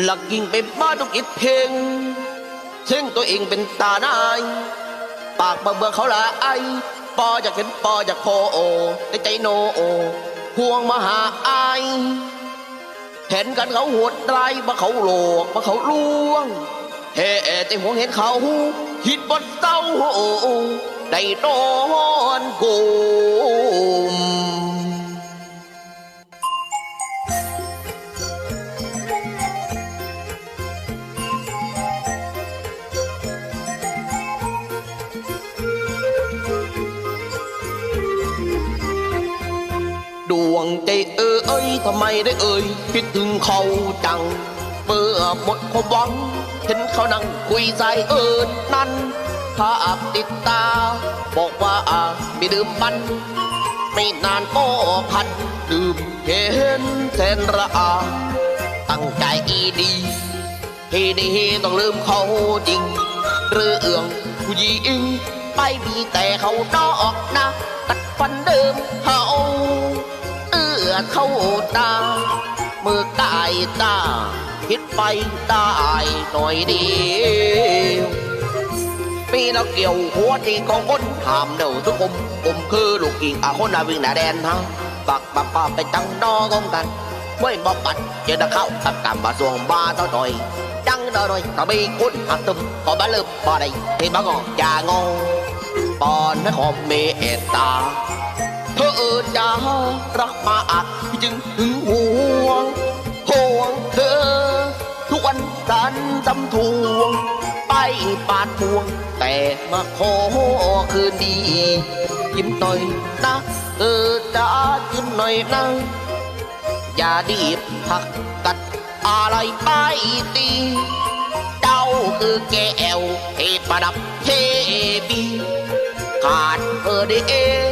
หลักยิงเป็นบ้าทุกอิดเพลงเช่งตัวเองเป็นตานาย ปากเบื่อเบื่อเขาละไอปออยากเห็นปออยากพอโอในใจโนโอห่วงมาหาไอเห็นกันเขาโหดไรมาเขาโลกมาเขาลวงเฮ้แต่ห่วงเห็นเขาหิดบนเต้าได้นอนกุม ดวงใจเอ้ยทำไมได้เอ่ยคิดถึงเขาจังเมื่อหมดความหวังเห็นเขานั่งคุยใจเอิญนั้นถ้าอับติดตา บอกว่าไม่ดื่มมันไม่นานก็พันดื่มเห็นแสนระอา ตั้งใจอีดีเฮดีต้องลืมเขาจริง เรื่องผู้หญิงไปมีแต่เขาดอกนะ เข้าตาเมื่อกายตาคิดไปได้หน่อยเดียวปีเราเกี่ยวหัวที่ของคนถามเดี๋ยวทุกผมผมคือลูกกิ่งอาคนนาวิ่งหน้าแดนฮะปักปักปักไปจังดอกงกันไม่บอกปัดเจอตะเข้าตับกำมาสวงบาเท่าหน่อยจังดอหน่อยก็มีคุณหักตุ่มก็บ้าลืมบ่ได้ที่บ้างออย่างงปอนนะขอเมตตา เธอจะรักมาอักจึงถึงห่วงห่วงเธอ ทุกวันกันจำทวง ไปปาดพวง แต่มาขอคืนดี ยิ้มหน่อยนะเออจะยิ้มหน่อยนะอย่าดีบหักกัดอะไรไปตีเจ้าคือแก้วที่ประดับเทบีขาดเออได้เอง